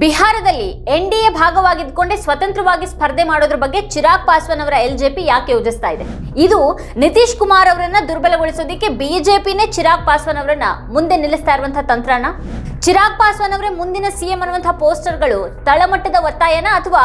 ಬಿಹಾರದಲ್ಲಿ N D A ಭಾಗವಾಗಿದ್ಕೊಂಡೇ ಸ್ವತಂತ್ರವಾಗಿ ಸ್ಪರ್ಧೆ ಮಾಡೋದ್ರ ಬಗ್ಗೆ ಚಿರಾಗ್ ಪಾಸ್ವಾನ್ ಅವರ ಎಲ್ ಜೆ ಪಿ ಯಾಕೆ ಯೋಜಿಸ್ತಾ ಇದೆ? ಇದು ನಿತೀಶ್ ಕುಮಾರ್ ಅವರನ್ನ ದುರ್ಬಲಗೊಳಿಸೋದಕ್ಕೆ ಬಿಜೆಪಿನೇ ಚಿರಾಗ್ ಪಾಸ್ವಾನ್ ಅವರನ್ನ ಮುಂದೆ ನಿಲ್ಲಿಸ್ತಾ ಇರುವಂತಹ ತಂತ್ರನ? ಚಿರಾಗ್ ಪಾಸ್ವಾನ್ ಅವರೇ ಮುಂದಿನ ಸಿಎಂ ಅನ್ನುವಂತಹ ಪೋಸ್ಟರ್ಗಳು ತಳಮಟ್ಟದ ಒತ್ತಾಯನ ಅಥವಾ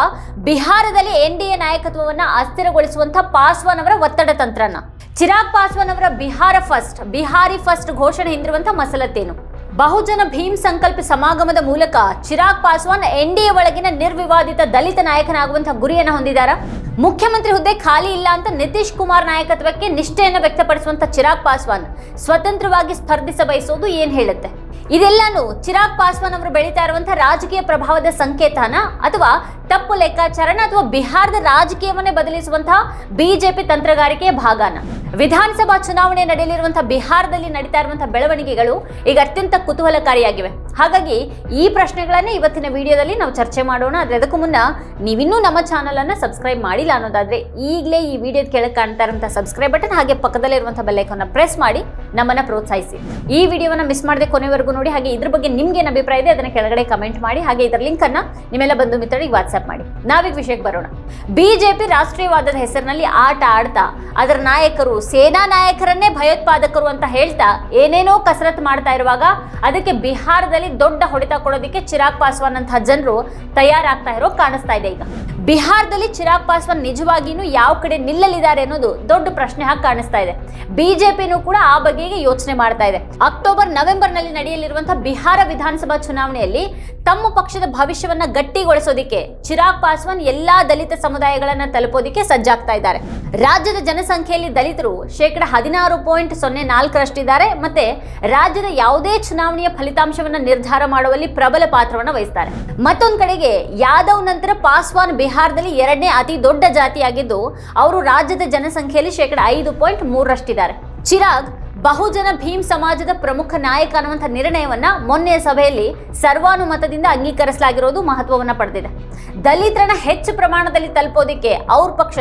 ಬಿಹಾರದಲ್ಲಿ ಎನ್ ಡಿ ಎ ನಾಯಕತ್ವವನ್ನ ಅಸ್ಥಿರಗೊಳಿಸುವಂತಹ ಪಾಸ್ವಾನ್ ಅವರ ಒತ್ತಡ ತಂತ್ರನ? ಚಿರಾಗ್ ಪಾಸ್ವಾನ್ ಅವರ ಬಿಹಾರ ಫಸ್ಟ್, ಬಿಹಾರಿ ಫಸ್ಟ್ ಘೋಷಣೆ ಹಿಂದಿರುವಂತಹ ಮಸಲತ್ತೇನು? ಬಹುಜನ ಭೀಮ್ ಸಂಕಲ್ಪ ಸಮಾಗಮದ ಮೂಲಕ ಚಿರಾಗ್ ಪಾಸ್ವಾನ್ ಎನ್ಡಿಎ ಒಳಗಿನ ನಿರ್ವಿವಾದಿತ ದಲಿತ ನಾಯಕನಾಗುವಂತಹ ಗುರಿಯನ್ನು ಹೊಂದಿದ್ದಾರೆ ಮುಖ್ಯಮಂತ್ರಿ ಹುದ್ದೆ ಖಾಲಿ ಇಲ್ಲ ಅಂತ ನಿತೀಶ್ ಕುಮಾರ್ ನಾಯಕತ್ವಕ್ಕೆ ನಿಷ್ಠೆಯನ್ನು ವ್ಯಕ್ತಪಡಿಸುವಂತ ಚಿರಾಗ್ ಪಾಸ್ವಾನ್ ಸ್ವತಂತ್ರವಾಗಿ ಸ್ಪರ್ಧಿಸ ಬಯಸೋದು ಏನ್ ಹೇಳುತ್ತೆ? ಇದೆಲ್ಲಾನು ಚಿರಾಗ್ ಪಾಸ್ವಾನ್ ಅವರು ಬೆಳೀತಾ ಇರುವಂತಹ ರಾಜಕೀಯ ಪ್ರಭಾವದ ಸಂಕೇತನ ಅಥವಾ ತಪ್ಪು ಲೆಕ್ಕಾಚಾರನ ಅಥವಾ ಬಿಹಾರದ ರಾಜಕೀಯವನ್ನೇ ಬದಲಿಸುವಂತಹ ಬಿಜೆಪಿ ತಂತ್ರಗಾರಿಕೆಯ ಭಾಗನ. ವಿಧಾನಸಭಾ ಚುನಾವಣೆ ನಡೆಯಲಿರುವಂತಹ ಬಿಹಾರದಲ್ಲಿ ನಡೀತಾ ಇರುವಂತಹ ಬೆಳವಣಿಗೆಗಳು ಈಗ ಅತ್ಯಂತ ಕುತೂಹಲಕಾರಿಯಾಗಿವೆ. ಹಾಗಾಗಿ ಈ ಪ್ರಶ್ನೆಗಳನ್ನೇ ಇವತ್ತಿನ ವಿಡಿಯೋದಲ್ಲಿ ನಾವು ಚರ್ಚೆ ಮಾಡೋಣ. ಆದರೆ ಅದಕ್ಕೂ ಮುನ್ನ ನೀವಿನ್ನೂ ನಮ್ಮ ಚಾನಲನ್ನು ಸಬ್ಸ್ಕ್ರೈಬ್ ಮಾಡಿಲ್ಲ ಅನ್ನೋದಾದ್ರೆ ಈಗಲೇ ಈ ವಿಡಿಯೋದ ಕೆಳಗೆ ಕಾಣ್ತಾ ಇರುವಂಥ ಸಬ್ಸ್ಕ್ರೈಬ್ ಬಟನ್ ಹಾಗೆ ಪಕ್ಕದಲ್ಲಿರುವಂಥ ಬೆಲ್ಲೈಕನ್ನ ಪ್ರೆಸ್ ಮಾಡಿ. ನಮ್ಮನ್ನ ಪ್ರೋತ್ಸಾಹಿಸಿ. ಈ ವಿಡಿಯೋವನ್ನ ಮಿಸ್ ಮಾಡದೆ ಕೊನೆವರೆಗೂ ನೋಡಿ, ಹಾಗೆ ಇದ್ರ ಬಗ್ಗೆ ನಿಮ್ಗೆ ಏನು ಅಭಿಪ್ರಾಯ ಇದೆ, ಅದನ್ನ ಕೆಳಗಡೆ ಕಮೆಂಟ್ ಮಾಡಿ, ಹಾಗೆ ಇದರ ಲಿಂಕ್ ಅನ್ನ ನಿಮ್ಮೆಲ್ಲ ಬಂಧು ಮಿತ್ರರಿಗೆ ವಾಟ್ಸ್ಆ್ಯಪ್ ಮಾಡಿ. ನಾವೀಗ ವಿಷಯಕ್ಕೆ ಬರೋಣ. ಬಿಜೆಪಿ ರಾಷ್ಟ್ರೀಯವಾದದ ಹೆಸರಿನಲ್ಲಿ ಆಟ ಆಡ್ತಾ, ಅದರ ನಾಯಕರು, ಸೇನಾ ನಾಯಕರನ್ನೇ ಭಯೋತ್ಪಾದಕರು ಅಂತ ಹೇಳ್ತಾ, ಏನೇನೋ ಕಸರತ್ತು ಮಾಡ್ತಾ ಇರುವಾಗ ಅದಕ್ಕೆ ಬಿಹಾರದಲ್ಲಿ ದೊಡ್ಡ ಹೊಡೆತ ಕೊಡೋದಕ್ಕೆ ಚಿರಾಗ್ ಪಾಸ್ವಾನ್ ಅಂತಹ ಜನರು ತಯಾರಾಗ್ತಾ ಇರೋ ಕಾಣಿಸ್ತಾ ಇದೆ ಈಗ. ಬಿಹಾರದಲ್ಲಿ ಚಿರಾಗ್ ಪಾಸ್ವಾನ್ ನಿಜವಾಗಿಯೂ ಯಾವ ಕಡೆ ನಿಲ್ಲಲಿದ್ದಾರೆ ಅನ್ನೋದು ದೊಡ್ಡ ಪ್ರಶ್ನೆ ಹಾಕಿ ಕಾಣಿಸ್ತಾ ಇದೆ. ಬಿಜೆಪಿನೂ ಕೂಡ ಆ ಬಗೆಗೆ ಯೋಚನೆ ಮಾಡ್ತಾ ಇದೆ. ಅಕ್ಟೋಬರ್ ನವೆಂಬರ್ನಲ್ಲಿ ನಡೆಯಲಿರುವಂತಹ ಬಿಹಾರ ವಿಧಾನಸಭಾ ಚುನಾವಣೆಯಲ್ಲಿ ತಮ್ಮ ಪಕ್ಷದ ಭವಿಷ್ಯವನ್ನ ಗಟ್ಟಿಗೊಳಿಸೋದಿಕ್ಕೆ ಚಿರಾಗ್ ಪಾಸ್ವಾನ್ ಎಲ್ಲಾ ದಲಿತ ಸಮುದಾಯಗಳನ್ನ ತಲುಪೋದಿಕ್ಕೆ ಸಜ್ಜಾಗ್ತಾ ಇದ್ದಾರೆ. ರಾಜ್ಯದ ಜನಸಂಖ್ಯೆಯಲ್ಲಿ ದಲಿತರು ಶೇಕಡ ಹದಿನಾರು ಪಾಯಿಂಟ್ ಸೊನ್ನೆ ನಾಲ್ಕರಷ್ಟಿದ್ದಾರೆ ಮತ್ತೆ ರಾಜ್ಯದ ಯಾವುದೇ ಚುನಾವಣೆಯ ಫಲಿತಾಂಶವನ್ನ ನಿರ್ಧಾರ ಮಾಡುವಲ್ಲಿ ಪ್ರಬಲ ಪಾತ್ರವನ್ನು ವಹಿಸ್ತಾರೆ. ಮತ್ತೊಂದು ಕಡೆಗೆ ಯಾದವ್ ನಂತರ ಪಾಸ್ವಾನ್ ಬಿಹಾರದಲ್ಲಿ ಎರಡನೇ ಅತಿ ದೊಡ್ಡ ಜಾತಿಯಾಗಿದ್ದು, ಅವರು ರಾಜ್ಯದ ಜನಸಂಖ್ಯೆಯಲ್ಲಿ ಶೇಕಡ ಐದು ಪಾಯಿಂಟ್ ಮೂರರಷ್ಟಿದ್ದಾರೆ. ಚಿರಾಗ್ ಬಹುಜನ ಭೀಮ್ ಸಮಾಜದ ಪ್ರಮುಖ ನಾಯಕ ಅನ್ನುವಂಥ ನಿರ್ಣಯವನ್ನ ಮೊನ್ನೆಯ ಸಭೆಯಲ್ಲಿ ಸರ್ವಾನುಮತದಿಂದ ಅಂಗೀಕರಿಸಲಾಗಿರೋದು ಮಹತ್ವವನ್ನು ಪಡೆದಿದೆ. ದಲಿತರನ್ನ ಹೆಚ್ಚು ಪ್ರಮಾಣದಲ್ಲಿ ತಲುಪೋದಿಕ್ಕೆ ಅವ್ರ ಪಕ್ಷ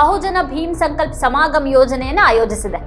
ಬಹುಜನ ಭೀಮ್ ಸಂಕಲ್ಪ ಸಮಾಗಮ್ ಯೋಜನೆಯನ್ನು ಆಯೋಜಿಸಿದೆ.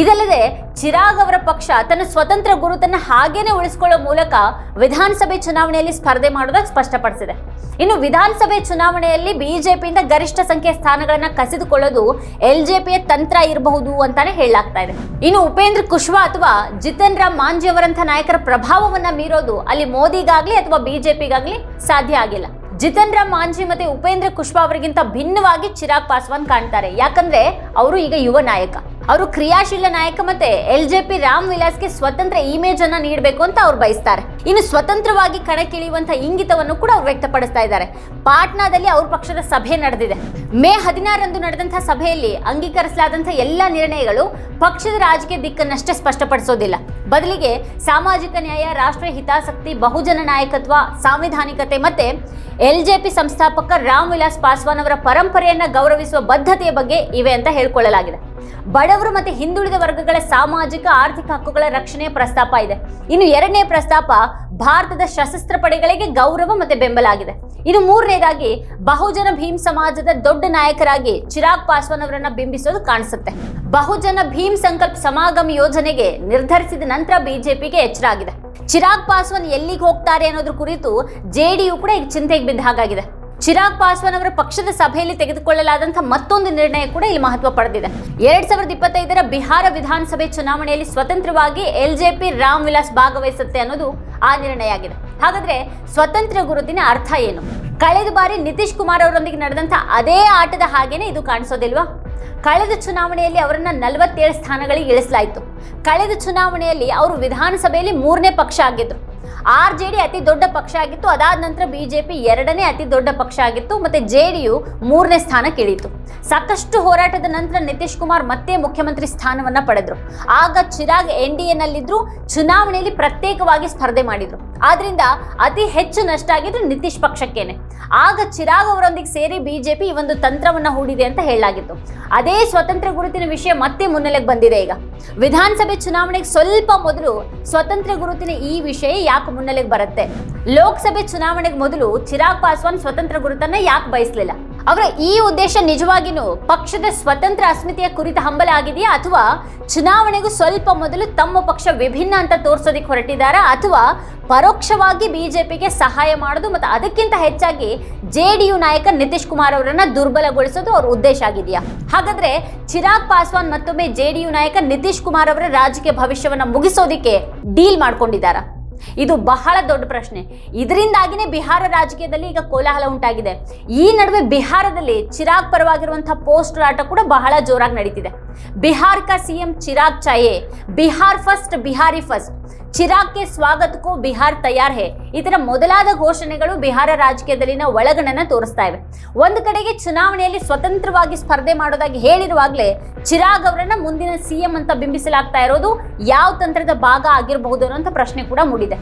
ಇದಲ್ಲದೆ ಚಿರಾಗ್ ಅವರ ಪಕ್ಷ ತನ್ನ ಸ್ವತಂತ್ರ ಗುರುತನ್ನ ಹಾಗೇನೆ ಉಳಿಸಿಕೊಳ್ಳೋ ಮೂಲಕ ವಿಧಾನಸಭೆ ಚುನಾವಣೆಯಲ್ಲಿ ಸ್ಪರ್ಧೆ ಮಾಡೋದಕ್ಕೆ ಸ್ಪಷ್ಟಪಡಿಸಿದೆ. ಇನ್ನು ವಿಧಾನಸಭೆ ಚುನಾವಣೆಯಲ್ಲಿ ಬಿಜೆಪಿಯಿಂದ ಗರಿಷ್ಠ ಸಂಖ್ಯೆಯ ಸ್ಥಾನಗಳನ್ನ ಕಸಿದುಕೊಳ್ಳೋದು ಎಲ್ ಜೆ ಪಿಯ ತಂತ್ರ ಇರಬಹುದು ಅಂತಾನೆ ಹೇಳಲಾಗ್ತಾ ಇದೆ. ಇನ್ನು ಉಪೇಂದ್ರ ಕುಶ್ವಾ ಅಥವಾ ಜಿತನ್ ರಾಮ್ ಮಾಂಜಿ ಅವರಂಥ ನಾಯಕರ ಪ್ರಭಾವವನ್ನ ಮೀರೋದು ಅಲ್ಲಿ ಮೋದಿಗಾಗ್ಲಿ ಅಥವಾ ಬಿಜೆಪಿಗಾಗ್ಲಿ ಸಾಧ್ಯ ಆಗಿಲ್ಲ. ಜಿತನ್ ರಾಮ್ ಮಾಂಜಿ ಮತ್ತೆ ಉಪೇಂದ್ರ ಕುಶ್ವಾ ಅವರಿಗಿಂತ ಭಿನ್ನವಾಗಿ ಚಿರಾಗ್ ಪಾಸ್ವಾನ್ ಕಾಣ್ತಾರೆ. ಯಾಕಂದ್ರೆ ಅವರು ಈಗ ಯುವ ನಾಯಕ. ಅವರು ಕ್ರಿಯಾಶೀಲ ನಾಯಕ ಮತ್ತೆ ಎಲ್ ಜೆ ಪಿ ರಾಮ್ ವಿಲಾಸ್ಗೆ ಸ್ವತಂತ್ರ ಇಮೇಜ್ ಅನ್ನ ನೀಡಬೇಕು ಅಂತ ಅವ್ರು ಬಯಸ್ತಾರೆ. ಇನ್ನು ಸ್ವತಂತ್ರವಾಗಿ ಕಣಕ್ಕಿಳಿಯುವಂತ ಇಂಗಿತವನ್ನು ಕೂಡ ಅವ್ರು ವ್ಯಕ್ತಪಡಿಸ್ತಾ ಇದ್ದಾರೆ. ಪಾಟ್ನಾದಲ್ಲಿ ಅವ್ರ ಪಕ್ಷದ ಸಭೆ ನಡೆದಿದೆ. ಮೇ ಹದಿನಾರರಂದು ನಡೆದಂತಹ ಸಭೆಯಲ್ಲಿ ಅಂಗೀಕರಿಸಲಾದಂತಹ ಎಲ್ಲ ನಿರ್ಣಯಗಳು ಪಕ್ಷದ ರಾಜಕೀಯ ದಿಕ್ಕನ್ನಷ್ಟೇ ಸ್ಪಷ್ಟಪಡಿಸೋದಿಲ್ಲ. ಬದಲಿಗೆ ಸಾಮಾಜಿಕ ನ್ಯಾಯ, ರಾಷ್ಟ್ರೀಯ ಹಿತಾಸಕ್ತಿ, ಬಹುಜನ ನಾಯಕತ್ವ, ಸಾಂವಿಧಾನಿಕತೆ ಮತ್ತೆ ಪಿ ಸಂಸ್ಥಾಪಕ ರಾಮ್ ವಿಲಾಸ್ ಪಾಸ್ವಾನ್ ಅವರ ಪರಂಪರೆಯನ್ನ ಗೌರವಿಸುವ ಬದ್ಧತೆಯ ಬಗ್ಗೆ ಇವೆ ಅಂತ ಹೇಳ್ಕೊಳ್ಳಲಾಗಿದೆ. ಬಡವರು ಮತ್ತೆ ಹಿಂದುಳಿದ ವರ್ಗಗಳ ಸಾಮಾಜಿಕ ಆರ್ಥಿಕ ಹಕ್ಕುಗಳ ರಕ್ಷಣೆಯ ಪ್ರಸ್ತಾಪ ಇದೆ. ಇನ್ನು ಎರಡನೇ ಪ್ರಸ್ತಾಪ ಭಾರತದ ಸಶಸ್ತ್ರ ಪಡೆಗಳಿಗೆ ಗೌರವ ಮತ್ತೆ ಬೆಂಬಲ ಆಗಿದೆ. ಇನ್ನು ಮೂರನೇದಾಗಿ ಬಹುಜನ ಭೀಮ್ ಸಮಾಜದ ದೊಡ್ಡ ನಾಯಕರಾಗಿ ಚಿರಾಗ್ ಪಾಸ್ವಾನ್ ಅವರನ್ನ ಬಿಂಬಿಸೋದು ಕಾಣಿಸುತ್ತೆ. ಬಹುಜನ ಭೀಮ್ ಸಂಕಲ್ಪ ಸಮಾಗಮ ಯೋಜನೆಗೆ ನಿರ್ಧರಿಸಿದ ನಂತರ ಬಿಜೆಪಿಗೆ ಎಚ್ಚರ ಚಿರಾಗ್ ಪಾಸ್ವಾನ್ ಎಲ್ಲಿಗೆ ಹೋಗ್ತಾರೆ ಅನ್ನೋದ್ರ ಕುರಿತು ಜೆಡಿಯು ಕೂಡ ಈಗ ಚಿಂತೆಗೆ ಬಿದ್ದ ಹಾಗಾಗಿದೆ. ಚಿರಾಗ್ ಪಾಸ್ವಾನ್ ಅವರ ಪಕ್ಷದ ಸಭೆಯಲ್ಲಿ ತೆಗೆದುಕೊಳ್ಳಲಾದಂತಹ ಮತ್ತೊಂದು ನಿರ್ಣಯ ಕೂಡ ಇಲ್ಲಿ ಮಹತ್ವ ಪಡೆದಿದೆ. ಎರಡ್ ಸಾವಿರದ ಇಪ್ಪತ್ತೈದರ ಬಿಹಾರ ವಿಧಾನಸಭೆ ಚುನಾವಣೆಯಲ್ಲಿ ಸ್ವತಂತ್ರವಾಗಿ ಎಲ್ಜೆಪಿ ರಾಮ್ ವಿಲಾಸ್ ಭಾಗವಹಿಸುತ್ತೆ ಅನ್ನೋದು ಆ ನಿರ್ಣಯ ಆಗಿದೆ. ಹಾಗಾದ್ರೆ ಸ್ವತಂತ್ರ ಗುರುತಿನ ಅರ್ಥ ಏನು? ಕಳೆದ ಬಾರಿ ನಿತೀಶ್ ಕುಮಾರ್ ಅವರೊಂದಿಗೆ ನಡೆದಂತ ಅದೇ ಆಟದ ಹಾಗೇನೆ ಇದು ಕಾಣಿಸೋದಿಲ್ವಾ? ಕಳೆದ ಚುನಾವಣೆಯಲ್ಲಿ ಅವರನ್ನ ನಲವತ್ತೇಳು ಸ್ಥಾನಗಳಿಗೆ ಇಳಿಸಲಾಯಿತು. ಕಳೆದ ಚುನಾವಣೆಯಲ್ಲಿ ಅವರು ವಿಧಾನಸಭೆಯಲ್ಲಿ ಮೂರನೇ ಪಕ್ಷ ಆಗಿದ್ರು. ಆರ್ ಜೆ ಡಿ ಅತಿ ದೊಡ್ಡ ಪಕ್ಷ ಆಗಿತ್ತು. ಅದಾದ ನಂತರ ಬಿಜೆಪಿ ಎರಡನೇ ಅತಿ ದೊಡ್ಡ ಪಕ್ಷ ಆಗಿತ್ತು. ಮತ್ತೆ ಜೆ ಡಿಯು ಮೂರನೇ ಸ್ಥಾನ ಇಳಿಯಿತು ಸಾಕಷ್ಟು ಹೋರಾಟದ ನಂತರ ನಿತೀಶ್ ಕುಮಾರ್ ಮತ್ತೆ ಮುಖ್ಯಮಂತ್ರಿ ಸ್ಥಾನವನ್ನ ಪಡೆದ್ರು. ಆಗ ಚಿರಾಗ್ ಎನ್ ಡಿ ಎನಲ್ಲಿದ್ರು, ಚುನಾವಣೆಯಲ್ಲಿ ಪ್ರತ್ಯೇಕವಾಗಿ ಸ್ಪರ್ಧೆ ಮಾಡಿದ್ರು. ಆದ್ರಿಂದ ಅತಿ ಹೆಚ್ಚು ನಷ್ಟ ಆಗಿದ್ದು ನಿತೀಶ್ ಪಕ್ಷಕ್ಕೇನೆ. ಆಗ ಚಿರಾಗ್ ಅವರೊಂದಿಗೆ ಸೇರಿ ಬಿಜೆಪಿ ಈ ಒಂದು ತಂತ್ರವನ್ನ ಹೂಡಿದೆ ಅಂತ ಹೇಳಲಾಗಿತ್ತು. ಅದೇ ಸ್ವತಂತ್ರ ಗುರುತಿನ ವಿಷಯ ಮತ್ತೆ ಮುನ್ನೆಲೆಗೆ ಬಂದಿದೆ ಈಗ. ವಿಧಾನಸಭೆ ಚುನಾವಣೆಗೆ ಸ್ವಲ್ಪ ಮೊದಲು ಸ್ವತಂತ್ರ ಗುರುತಿನ ಈ ವಿಷಯ ಯಾಕೆ ಮುನ್ನೆಲೆಗೆ ಬರುತ್ತೆ? ಲೋಕಸಭೆ ಚುನಾವಣೆಗೆ ಮೊದಲು ಚಿರಾಗ್ ಪಾಸ್ವಾನ್ ಸ್ವತಂತ್ರ ಗುರುತನ್ನ ಯಾಕೆ ಬಯಸಲಿಲ್ಲ? ಅವರ ಈ ಉದ್ದೇಶ ನಿಜವಾಗಿಯೂ ಪಕ್ಷದ ಸ್ವತಂತ್ರ ಅಸ್ಮಿತೆಯ ಕುರಿತ ಹಂಬಲ ಆಗಿದೆಯಾ? ಅಥವಾ ಚುನಾವಣೆಗೂ ಸ್ವಲ್ಪ ಮೊದಲು ತಮ್ಮ ಪಕ್ಷ ವಿಭಿನ್ನ ಅಂತ ತೋರ್ಸೋದಕ್ಕೆ ಹೊರಟಿದ್ದಾರಾ? ಅಥವಾ ಪರೋಕ್ಷವಾಗಿ ಬಿಜೆಪಿಗೆ ಸಹಾಯ ಮಾಡೋದು ಮತ್ತು ಅದಕ್ಕಿಂತ ಹೆಚ್ಚಾಗಿ ಜೆ ಡಿ ಯು ನಾಯಕ ನಿತೀಶ್ ಕುಮಾರ್ ಅವರನ್ನು ದುರ್ಬಲಗೊಳಿಸೋದು ಅವ್ರ ಉದ್ದೇಶ ಆಗಿದೆಯಾ? ಹಾಗಾದ್ರೆ ಚಿರಾಗ್ ಪಾಸ್ವಾನ್ ಮತ್ತೊಮ್ಮೆ ಜೆ ಡಿ ಯು ನಾಯಕ ನಿತೀಶ್ ಕುಮಾರ್ ಅವರ ರಾಜಕೀಯ ಭವಿಷ್ಯವನ್ನ ಮುಗಿಸೋದಿಕ್ಕೆ ಡೀಲ್ ಮಾಡ್ಕೊಂಡಿದ್ದಾರಾ? ಇದು ಬಹಳ ದೊಡ್ಡ ಪ್ರಶ್ನೆ. ಇದರಿಂದಾಗಿನೇ ಬಿಹಾರ ರಾಜಕೀಯದಲ್ಲಿ ಈಗ ಕೋಲಾಹಲ ಉಂಟಾಗಿದೆ. ಈ ನಡುವೆ ಬಿಹಾರದಲ್ಲಿ ಚಿರಾಗ್ ಪರವಾಗಿರುವಂತಹ ಪೋಸ್ಟರ್ ಆಟ ಕೂಡ ಬಹಳ ಜೋರಾಗಿ ನಡೀತಿದೆ. ಬಿಹಾರ್ का CM Chirag ಚಾಯೆ. Bihar first, Bihari first. ಚಿರಾಗ್ಗೆ ಸ್ವಾಗತಕ್ಕೂ ಬಿಹಾರ್ ತಯಾರ್ ಹೇ. ಈ ಮೊದಲಾದ ಘೋಷಣೆಗಳು ಬಿಹಾರ ರಾಜಕೀಯದಲ್ಲಿನ ಒಳಗಣನ ತೋರಿಸ್ತಾ ಇವೆ. ಒಂದು ಕಡೆಗೆ ಚುನಾವಣೆಯಲ್ಲಿ ಸ್ವತಂತ್ರವಾಗಿ ಸ್ಪರ್ಧೆ ಮಾಡೋದಾಗಿ ಹೇಳಿರುವಾಗಲೇ ಚಿರಾಗ್ ಅವರನ್ನ ಮುಂದಿನ ಸಿಎಂ ಅಂತ ಬಿಂಬಿಸಲಾಗ್ತಾ ಇರೋದು ಯಾವ ತಂತ್ರದ ಭಾಗ ಆಗಿರಬಹುದು ಅನ್ನೋಂಥ ಪ್ರಶ್ನೆ ಕೂಡ ಮೂಡಿದೆ.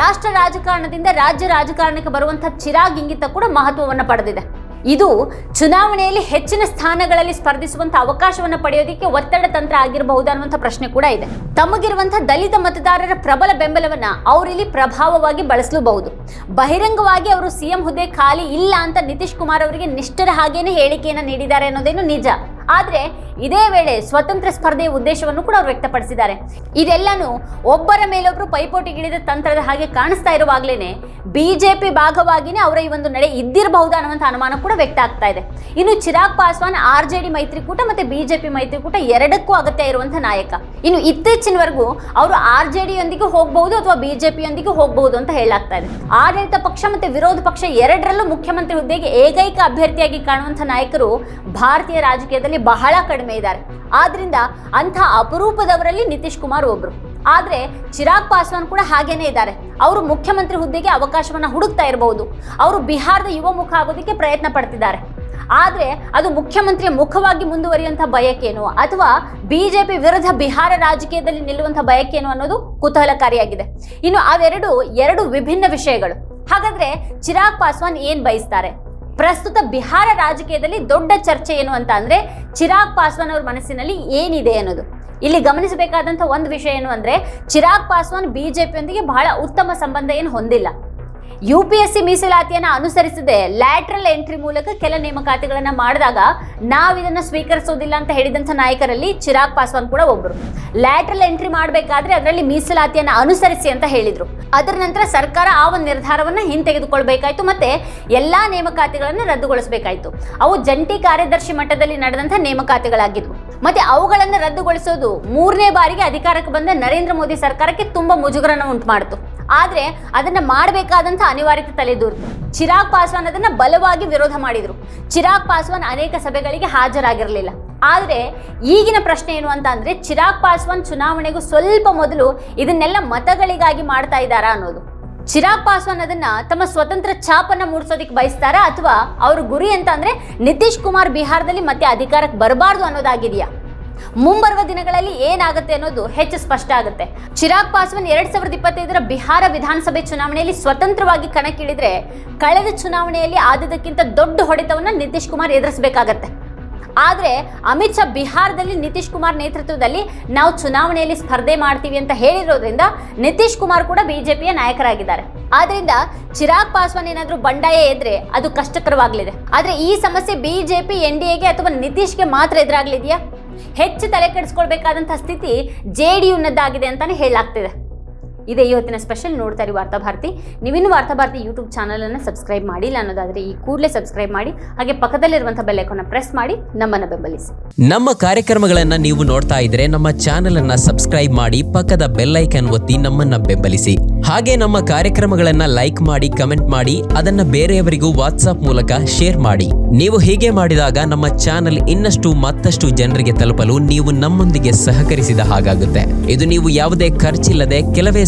ರಾಷ್ಟ್ರ ರಾಜಕಾರಣದಿಂದ ರಾಜ್ಯ ರಾಜಕಾರಣಕ್ಕೆ ಬರುವಂತಹ ಚಿರಾಗ್ ಇಂಗಿತ ಕೂಡ ಮಹತ್ವವನ್ನು ಪಡೆದಿದೆ. ಇದು ಚುನಾವಣೆಯಲ್ಲಿ ಹೆಚ್ಚಿನ ಸ್ಥಾನಗಳಲ್ಲಿ ಸ್ಪರ್ಧಿಸುವಂತ ಅವಕಾಶವನ್ನು ಪಡೆಯೋದಕ್ಕೆ ಒತ್ತಡ ತಂತ್ರ ಆಗಿರಬಹುದು ಅನ್ನುವಂಥ ಪ್ರಶ್ನೆ ಕೂಡ ಇದೆ. ತಮಗಿರುವಂತಹ ದಲಿತ ಮತದಾರರ ಪ್ರಬಲ ಬೆಂಬಲವನ್ನ ಅವರಿಲ್ಲಿ ಪ್ರಭಾವವಾಗಿ ಬಳಸಲೂಬಹುದು. ಬಹಿರಂಗವಾಗಿ ಅವರು ಸಿಎಂ ಹುದ್ದೆ ಖಾಲಿ ಇಲ್ಲ ಅಂತ ನಿತೀಶ್ ಕುಮಾರ್ ಅವರಿಗೆ ನಿಷ್ಠರ ಹಾಗೇನೆ ಹೇಳಿಕೆಯನ್ನು ನೀಡಿದ್ದಾರೆ ಅನ್ನೋದೇನು ನಿಜ? ಆದ್ರೆ ಇದೇ ವೇಳೆ ಸ್ವತಂತ್ರ ಸ್ಪರ್ಧೆಯ ಉದ್ದೇಶವನ್ನು ಕೂಡ ಅವರು ವ್ಯಕ್ತಪಡಿಸಿದ್ದಾರೆ. ಇದೆಲ್ಲನೂ ಒಬ್ಬರ ಮೇಲೊಬ್ಬರು ಪೈಪೋಟಿಗಿಳಿದ ತಂತ್ರದ ಹಾಗೆ ಕಾಣಿಸ್ತಾ ಇರುವಾಗ್ಲೇನೆ ಬಿಜೆಪಿ ಭಾಗವಾಗಿನೇ ಅವರ ಈ ಒಂದು ನಡೆ ಇದ್ದಿರಬಹುದು ಅನ್ನುವಂಥ ಅನುಮಾನ ಕೂಡ ವ್ಯಕ್ತ ಆಗ್ತಾ ಇದೆ. ಇನ್ನು Chirag Paswan, R J D ಮೈತ್ರಿಕೂಟ ಮತ್ತೆ ಬಿಜೆಪಿ ಮೈತ್ರಿಕೂಟ ಎರಡಕ್ಕೂ ಅಗತ್ಯ ಇರುವಂಥ ನಾಯಕ. ಇನ್ನು ಇತ್ತೀಚಿನವರೆಗೂ ಅವರು ಆರ್ ಜೆ ಡಿಯೊಂದಿಗೆ ಹೋಗಬಹುದು ಅಥವಾ ಬಿಜೆಪಿಯೊಂದಿಗೆ ಹೋಗಬಹುದು ಅಂತ ಹೇಳಲಾಗ್ತಾ ಇದೆ. ಆಡಳಿತ ಪಕ್ಷ ಮತ್ತೆ ವಿರೋಧ ಪಕ್ಷ ಎರಡರಲ್ಲೂ ಮುಖ್ಯಮಂತ್ರಿ ಹುದ್ದೆಗೆ ಏಕೈಕ ಅಭ್ಯರ್ಥಿಯಾಗಿ ಕಾಣುವಂಥ ನಾಯಕರು ಭಾರತೀಯ ರಾಜಕೀಯದಲ್ಲಿ ಬಹಳ ಕಡಿಮೆ ಇದ್ದಾರೆ. ಆದ್ರಿಂದ ಅಂಥ ಅಪರೂಪದವರಲ್ಲಿ ನಿತೀಶ್ ಕುಮಾರ್ ಒಬ್ರು. ಆದ್ರೆ ಚಿರಾಗ್ ಪಾಸ್ವಾನ್ ಕೂಡ ಹಾಗೇನೇ ಇದ್ದಾರೆ. ಅವರು ಮುಖ್ಯಮಂತ್ರಿ ಹುದ್ದೆಗೆ ಅವಕಾಶವನ್ನ ಹುಡುಕ್ತಾ ಇರಬಹುದು ಅವರು ಬಿಹಾರದ ಯುವ ಮುಖ ಆಗೋದಕ್ಕೆ ಪ್ರಯತ್ನ ಪಡ್ತಿದ್ದಾರೆ. ಆದ್ರೆ ಅದು ಮುಖ್ಯಮಂತ್ರಿಯ ಮುಖವಾಗಿ ಮುಂದುವರಿಯುವಂತಹ ಬಯಕೇನು? ಅಥವಾ ಬಿಜೆಪಿ ವಿರುದ್ಧ ಬಿಹಾರ ರಾಜಕೀಯದಲ್ಲಿ ನಿಲ್ಲುವಂತಹ ಬಯಕೇನು ಅನ್ನೋದು ಕುತೂಹಲಕಾರಿಯಾಗಿದೆ. ಇನ್ನು ಅವೆರಡು ಎರಡು ವಿಭಿನ್ನ ವಿಷಯಗಳು. ಹಾಗಾದ್ರೆ ಚಿರಾಗ್ ಪಾಸ್ವಾನ್ ಏನ್ ಬಯಸ್ತಾರೆ? ಪ್ರಸ್ತುತ ಬಿಹಾರ ರಾಜಕೀಯದಲ್ಲಿ ದೊಡ್ಡ ಚರ್ಚೆ ಏನು ಅಂತ ಅಂದ್ರೆ ಚಿರಾಗ್ ಪಾಸ್ವಾನ್ ಅವ್ರ ಮನಸ್ಸಿನಲ್ಲಿ ಏನಿದೆ ಅನ್ನೋದು. ಇಲ್ಲಿ ಗಮನಿಸಬೇಕಾದಂಥ ಒಂದು ವಿಷಯ ಏನು ಅಂದ್ರೆ ಚಿರಾಗ್ ಪಾಸ್ವಾನ್ ಬಿಜೆಪಿಯೊಂದಿಗೆ ಬಹಳ ಉತ್ತಮ ಸಂಬಂಧ ಏನು ಹೊಂದಿಲ್ಲ. ಯು ಪಿ ಎಸ್ ಸಿ ಮೀಸಲಾತಿಯನ್ನು ಅನುಸರಿಸದೆ ಲ್ಯಾಟ್ರಲ್ ಎಂಟ್ರಿ ಮೂಲಕ ಕೆಲ ನೇಮಕಾತಿಗಳನ್ನು ಮಾಡಿದಾಗ ನಾವು ಇದನ್ನು ಸ್ವೀಕರಿಸೋದಿಲ್ಲ ಅಂತ ಹೇಳಿದಂಥ ನಾಯಕರಲ್ಲಿ ಚಿರಾಗ್ ಪಾಸ್ವಾನ್ ಕೂಡ ಒಬ್ಬರು ಲ್ಯಾಟ್ರಲ್ ಎಂಟ್ರಿ ಮಾಡಬೇಕಾದ್ರೆ ಅದರಲ್ಲಿ ಮೀಸಲಾತಿಯನ್ನು ಅನುಸರಿಸಿ ಅಂತ ಹೇಳಿದರು. ಅದರ ನಂತರ ಸರ್ಕಾರ ಆ ಒಂದು ನಿರ್ಧಾರವನ್ನು ಹಿಂತೆಗೆದುಕೊಳ್ಬೇಕಾಯ್ತು ಮತ್ತೆ ಎಲ್ಲಾ ನೇಮಕಾತಿಗಳನ್ನು ರದ್ದುಗೊಳಿಸಬೇಕಾಯ್ತು. ಅವು ಜಂಟಿ ಕಾರ್ಯದರ್ಶಿ ಮಟ್ಟದಲ್ಲಿ ನಡೆದಂಥ ನೇಮಕಾತಿಗಳಾಗಿದ್ವು. ಮತ್ತೆ ಅವುಗಳನ್ನು ರದ್ದುಗೊಳಿಸೋದು ಮೂರನೇ ಬಾರಿಗೆ ಅಧಿಕಾರಕ್ಕೆ ಬಂದ ನರೇಂದ್ರ ಮೋದಿ ಸರ್ಕಾರಕ್ಕೆ ತುಂಬಾ ಮುಜುಗರನ ಉಂಟು ಮಾಡಿತು. ಆದ್ರೆ ಅದನ್ನು ಮಾಡಬೇಕಾದಂಥ ಅನಿವಾರ್ಯತೆ ತಲೆದೂರು. ಚಿರಾಗ್ ಪಾಸ್ವಾನ್ ಅದನ್ನು ಬಲವಾಗಿ ವಿರೋಧ ಮಾಡಿದರು. ಚಿರಾಗ್ ಪಾಸ್ವಾನ್ ಅನೇಕ ಸಭೆಗಳಿಗೆ ಹಾಜರಾಗಿರಲಿಲ್ಲ. ಆದರೆ ಈಗಿನ ಪ್ರಶ್ನೆ ಏನು ಅಂತ ಅಂದರೆ ಚಿರಾಗ್ ಪಾಸ್ವಾನ್ ಚುನಾವಣೆಗೂ ಸ್ವಲ್ಪ ಮೊದಲು ಇದನ್ನೆಲ್ಲ ಮತಗಳಿಗಾಗಿ ಮಾಡ್ತಾ ಇದ್ದಾರಾ ಅನ್ನೋದು. ಚಿರಾಗ್ ಪಾಸ್ವಾನ್ ಅದನ್ನ ತಮ್ಮ ಸ್ವತಂತ್ರ ಛಾಪನ್ನ ಮೂಡಿಸೋದಕ್ಕೆ ಬಯಸ್ತಾರಾ ಅಥವಾ ಅವ್ರ ಗುರಿ ಅಂತ ಅಂದ್ರೆ ನಿತೀಶ್ ಕುಮಾರ್ ಬಿಹಾರದಲ್ಲಿ ಮತ್ತೆ ಅಧಿಕಾರಕ್ಕೆ ಬರಬಾರ್ದು ಅನ್ನೋದಾಗಿದೆಯಾ? ಮುಂಬರುವ ದಿನಗಳಲ್ಲಿ ಏನಾಗುತ್ತೆ ಅನ್ನೋದು ಹೆಚ್ಚು ಸ್ಪಷ್ಟ ಆಗುತ್ತೆ. ಚಿರಾಗ್ ಪಾಸ್ವಾನ್ ಎರಡ್ ಸಾವಿರದ ಇಪ್ಪತ್ತೈದರ ಬಿಹಾರ ವಿಧಾನಸಭೆ ಚುನಾವಣೆಯಲ್ಲಿ ಸ್ವತಂತ್ರವಾಗಿ ಕಣಕ್ಕಿಳಿದ್ರೆ ಕಳೆದ ಚುನಾವಣೆಯಲ್ಲಿ ಆದದಕ್ಕಿಂತ ದೊಡ್ಡ ಹೊಡೆತವನ್ನು ನಿತೀಶ್ ಕುಮಾರ್ ಎದುರಿಸಬೇಕಾಗತ್ತೆ. ಆದ್ರೆ ಅಮಿತ್ ಶಾ ಬಿಹಾರದಲ್ಲಿ ನಿತೀಶ್ ಕುಮಾರ್ ನೇತೃತ್ವದಲ್ಲಿ ನಾವು ಚುನಾವಣೆಯಲ್ಲಿ ಸ್ಪರ್ಧೆ ಮಾಡ್ತೀವಿ ಅಂತ ಹೇಳಿರೋದ್ರಿಂದ ನಿತೀಶ್ ಕುಮಾರ್ ಕೂಡ ಬಿಜೆಪಿಯ ನಾಯಕರಾಗಿದ್ದಾರೆ. ಆದ್ರಿಂದ ಚಿರಾಗ್ ಪಾಸ್ವಾನ್ ಏನಾದರೂ ಬಂಡಾಯ ಎದ್ರೆ ಅದು ಕಷ್ಟಕರವಾಗಲಿದೆ. ಆದ್ರೆ ಈ ಸಮಸ್ಯೆ ಬಿಜೆಪಿ ಎನ್ ಡಿ ಎಗೆ ಅಥವಾ ನಿತೀಶ್ಗೆ ಮಾತ್ರ ಎದುರಾಗ್ಲಿದೆಯಾ? ಹೆಚ್ಚು ತಲೆ ಕೆಡಿಸ್ಕೊಳ್ಬೇಕಾದಂತಹ ಸ್ಥಿತಿ ಜೆ ಡಿ ಯುನದ್ದಾಗಿದೆ ಅಂತಾನೆ ಹೇಳಲಾಗ್ತಿದೆ. ಇದೇ ಇವತ್ತಿನ ಸ್ಪೆಷಲ್ ನೋಡ್ತಾ ಇರಿ ವಾರ್ತಾಭಾರತಿ ನೀವಿನ್ನು ವಾರ್ತಾಭಾರತಿ ಯೂಟ್ಯೂಬ್ ಚಾನಲನ್ನು ಸಬ್ಸ್ಕ್ರೈಬ್ ಮಾಡಿಲ್ಲ ಅನ್ನೋದಾದರೆ ಈ ಕೂಡಲೇ ಸಬ್ಸ್ಕ್ರೈಬ್ ಮಾಡಿ, ಹಾಗೆ ಪಕ್ಕದಲ್ಲಿರುವಂಥ ಬೆಲ್ಲೈಕನ್ನ ಪ್ರೆಸ್ ಮಾಡಿ, ನಮ್ಮನ್ನು ಬೆಂಬಲಿಸಿ. ನಮ್ಮ ಕಾರ್ಯಕ್ರಮಗಳನ್ನ ನೀವು ನೋಡ್ತಾ ಇದ್ರೆ ನಮ್ಮ ಚಾನೆಲ್ ಅನ್ನ ಸಬ್ಸ್ಕ್ರೈಬ್ ಮಾಡಿ, ಪಕ್ಕದ ಬೆಲ್ ಐಕನ್ ಒತ್ತಿ ನಮ್ಮನ್ನ ಬೆಂಬಲಿಸಿ. ಹಾಗೆ ನಮ್ಮ ಕಾರ್ಯಕ್ರಮಗಳನ್ನ ಲೈಕ್ ಮಾಡಿ ಕಮೆಂಟ್ ಮಾಡಿ, ಅದನ್ನ ಬೇರೆಯವರಿಗೂ ವಾಟ್ಸ್ಆಪ್ ಮೂಲಕ ಶೇರ್ ಮಾಡಿ. ನೀವು ಹೀಗೆ ಮಾಡಿದಾಗ ನಮ್ಮ ಚಾನೆಲ್ ಇನ್ನಷ್ಟು ಮತ್ತಷ್ಟು ಜನರಿಗೆ ತಲುಪಲು ನೀವು ನಮ್ಮೊಂದಿಗೆ ಸಹಕರಿಸಿದ ಹಾಗಾಗುತ್ತೆ. ಇದು ನೀವು ಯಾವುದೇ ಖರ್ಚಿಲ್ಲದೆ ಕೆಲವೇ